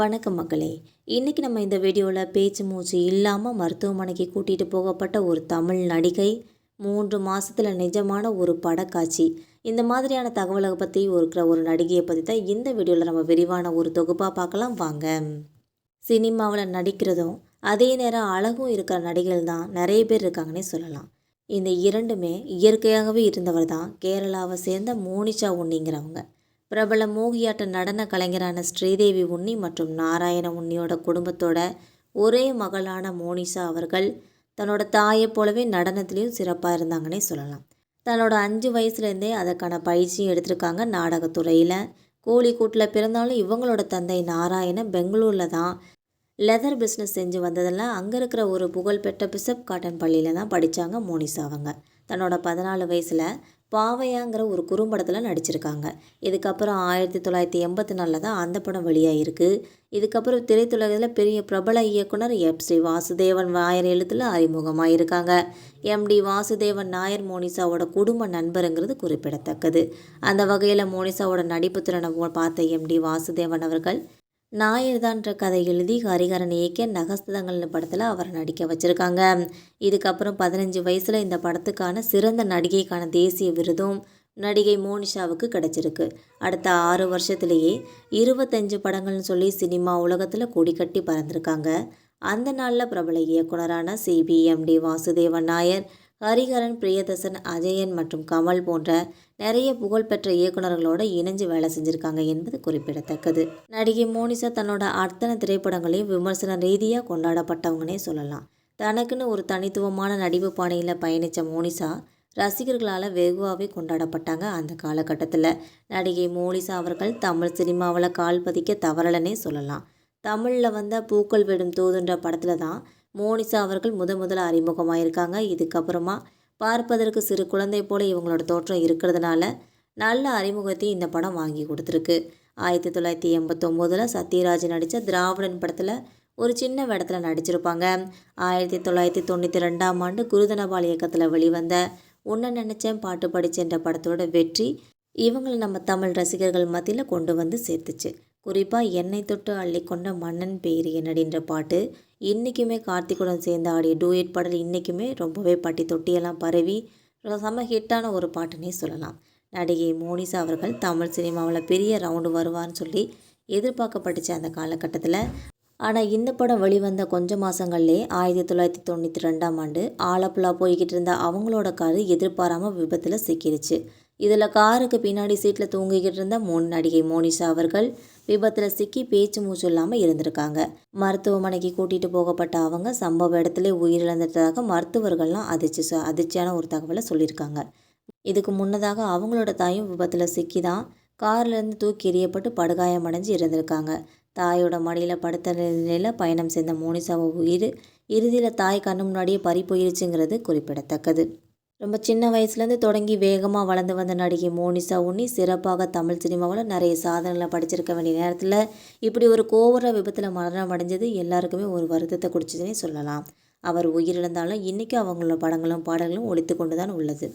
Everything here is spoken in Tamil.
வணக்கம் மக்களே. இன்றைக்கி நம்ம இந்த வீடியோவில் பேச்சு மூச்சு இல்லாமல் மருத்துவமனைக்கு கூட்டிகிட்டு போகப்பட்ட ஒரு தமிழ் நடிகை மூன்று மாதத்தில் நிஜமான ஒரு படக்காட்சி. இந்த மாதிரியான தகவலை பற்றி இருக்கிற ஒரு நடிகையை பற்றி தான் இந்த வீடியோவில் நம்ம விரிவான ஒரு தொகுப்பாக பார்க்கலாம். வாங்க. சினிமாவில் நடிக்கிறதும் அதே நேரம் அழகும் இருக்கிற நடிகைகள் தான் நிறைய பேர் இருக்காங்கன்னே சொல்லலாம். இந்த இரண்டுமே இயற்கையாகவே இருந்தவர் தான் கேரளாவை சேர்ந்த மோனிஷா உன்னிங்கிறவங்க. பிரபல மூகியாட்ட நடன கலைஞரான ஸ்ரீதேவி உன்னி மற்றும் நாராயண உன்னியோட குடும்பத்தோட ஒரே மகளான மோனிஷா அவர்கள் தன்னோட தாயை போலவே நடனத்துலேயும் சிறப்பாக இருந்தாங்கன்னே சொல்லலாம். தன்னோட அஞ்சு வயசுலேருந்தே அதற்கான பயிற்சியும் எடுத்திருக்காங்க நாடகத்துறையில். கோழிக்கூட்டில் பிறந்தாலும் இவங்களோட தந்தை நாராயணன் பெங்களூரில் தான் லெதர் பிஸ்னஸ் செஞ்சு வந்ததெல்லாம் அங்கே இருக்கிற ஒரு புகழ்பெற்ற பிசப் காட்டன் பள்ளியில் தான் படித்தாங்க மோனிஷா அவங்க. தன்னோட பதினாலு வயசில் பாவையாங்கிற ஒரு குறும்படத்தில் நடிச்சிருக்காங்க. இதுக்கப்புறம் ஆயிரத்தி தொள்ளாயிரத்தி எண்பத்தி நாலில் தான் அந்த படம் வெளியாகிருக்கு இதுக்கப்புறம் திரைத்துலகத்தில் பெரிய பிரபல இயக்குனர் எப். ஸ்ரீ வாசுதேவன் நாயர் எழுத்தில் அறிமுகமாக இருக்காங்க எம்டி வாசுதேவன் நாயர் மோனிசாவோட குடும்ப நண்பருங்கிறது குறிப்பிடத்தக்கது. அந்த வகையில் மோனிசாவோட நடிப்பு திறனை பார்த்த எம்டி வாசுதேவன் அவர்கள் நாயர்தான்ற கதை எழுதி ஹரிகரன் இயக்கிய நகஸ்தங்கள்னு படத்தில் அவரை நடிக்க வச்சுருக்காங்க. இதுக்கப்புறம் பதினஞ்சு வயசில் இந்த படத்துக்கான சிறந்த நடிகைக்கான தேசிய விருதும் நடிகை மோனிஷாவுக்கு கிடச்சிருக்கு. அடுத்த ஆறு வருஷத்துலேயே இருபத்தஞ்சு படங்கள்னு சொல்லி சினிமா உலகத்தில் கொடி கட்டி பறந்துருக்காங்க. அந்த நாளில் பிரபல இயக்குனரான சிபிஎம்டி வாசுதேவன் நாயர் ஹரிஹரன் பிரியதர்சன் அஜயன் மற்றும் கமல் போன்ற நிறைய புகழ்பெற்ற இயக்குநர்களோடு இணைஞ்சு வேலை செஞ்சுருக்காங்க என்பது குறிப்பிடத்தக்கது. நடிகை மோனிசா தன்னோட அத்தனை திரைப்படங்களையும் விமர்சன ரீதியாக கொண்டாடப்பட்டவங்கன்னே சொல்லலாம். தனக்குன்னு ஒரு தனித்துவமான நடிப்பு பாணியில் பயணித்த மோனிசா ரசிகர்களால் வெகுவாகவே கொண்டாடப்பட்டாங்க அந்த காலகட்டத்தில். நடிகை மோனிசா அவர்கள் தமிழ் சினிமாவில் கால் பதிக்க தவறலனே சொல்லலாம். தமிழில் வந்த பூக்கள் விடும் தூதுன்ற படத்தில் தான் மோனிசா அவர்கள் முத முதல்ல அறிமுகமாயிருக்காங்க. இதுக்கப்புறமா பார்ப்பதற்கு சிறு குழந்தை போல இவங்களோட தோற்றம் இருக்கிறதுனால நல்ல அறிமுகத்தையும் இந்த படம் வாங்கி கொடுத்துருக்கு. ஆயிரத்தி தொள்ளாயிரத்தி எண்பத்தொம்போதில் சத்யராஜ் நடித்த திராவிடன் படத்தில் ஒரு சின்ன வேடத்தில் நடிச்சிருப்பாங்க. ஆயிரத்தி தொள்ளாயிரத்தி தொண்ணூற்றி ரெண்டாம் ஆண்டு குருதனபால் இயக்கத்தில் வெளிவந்த உன்ன நினச்சேன் பாட்டு படிச்சேன்ற படத்தோட வெற்றி இவங்களை நம்ம தமிழ் ரசிகர்கள் மத்தியில் கொண்டு வந்து சேர்த்துச்சு. குறிப்பாக என்னை தொட்டு அள்ளிக்கொண்ட மன்னன் பேர் என்னடின்ற பாட்டு. இன்றைக்குமே கார்த்திகுடன் சேர்ந்து ஆடிய டூயட் பாடல் இன்றைக்குமே ரொம்பவே பட்டி தொட்டியெல்லாம் பரவி செம்ம ஹிட்டான ஒரு பாட்டுன்னே சொல்லலாம். நடிகை மோனிசா அவர்கள் தமிழ் சினிமாவில் பெரிய ரவுண்டு வருவார்னு சொல்லி எதிர்பார்க்கப்பட்டுச்சு அந்த காலகட்டத்தில். ஆனால் இந்த படம் வெளிவந்த கொஞ்ச மாதங்கள்லே ஆயிரத்தி தொள்ளாயிரத்தி தொண்ணூற்றி ரெண்டாம் ஆண்டு ஆலப்புழா போய்கிட்டு இருந்த அவங்களோட காரு எதிர்பாராமல் விபத்தில் சிக்கிடுச்சு இதில் காருக்கு பின்னாடி சீட்டில் தூங்கிக்கிட்டு இருந்த மூணு நடிகை மோனிஷா அவர்கள் விபத்தில் சிக்கி பேச்சு மூச்சு இல்லாமல் இருந்திருக்காங்க. மருத்துவமனைக்கு கூட்டிகிட்டு போகப்பட்ட அவங்க சம்பவ இடத்துல உயிரிழந்துட்டதாக மருத்துவர்கள்லாம் அதிர்ச்சி அதிர்ச்சியான ஒரு தகவலை சொல்லியிருக்காங்க. இதுக்கு முன்னதாக அவங்களோட தாயும் விபத்தில் சிக்கி தான் கார்லேருந்து தூக்கி எறியப்பட்டு படுகாயம் அடைஞ்சு இருந்திருக்காங்க தாயோட மடியில் படுத்த நிலையில் பயணம் செய்த மோனிசாவை உயிர் இறுதியில் தாய் கண்ணு முன்னாடியே பறி போயிருச்சுங்கிறது குறிப்பிடத்தக்கது. ரொம்ப சின்ன வயசுலேருந்து தொடங்கி வேகமாக வளர்ந்து வந்த நடிகை மோனிசா உன்னி சிறப்பாக தமிழ் சினிமாவில் நிறைய சாதனைகளை படிச்சிருக்க வேண்டிய நேரத்தில் இப்படி ஒரு கோவர விபத்தில் மரணம் அடைஞ்சது எல்லாருக்குமே ஒரு வருத்தத்தை குடிச்சதுன்னே சொல்லலாம். அவர் உயிரிழந்தாலும் இன்றைக்கி அவங்களோட படங்களும் பாடல்களும் ஒழித்து கொண்டு தான் உள்ளது.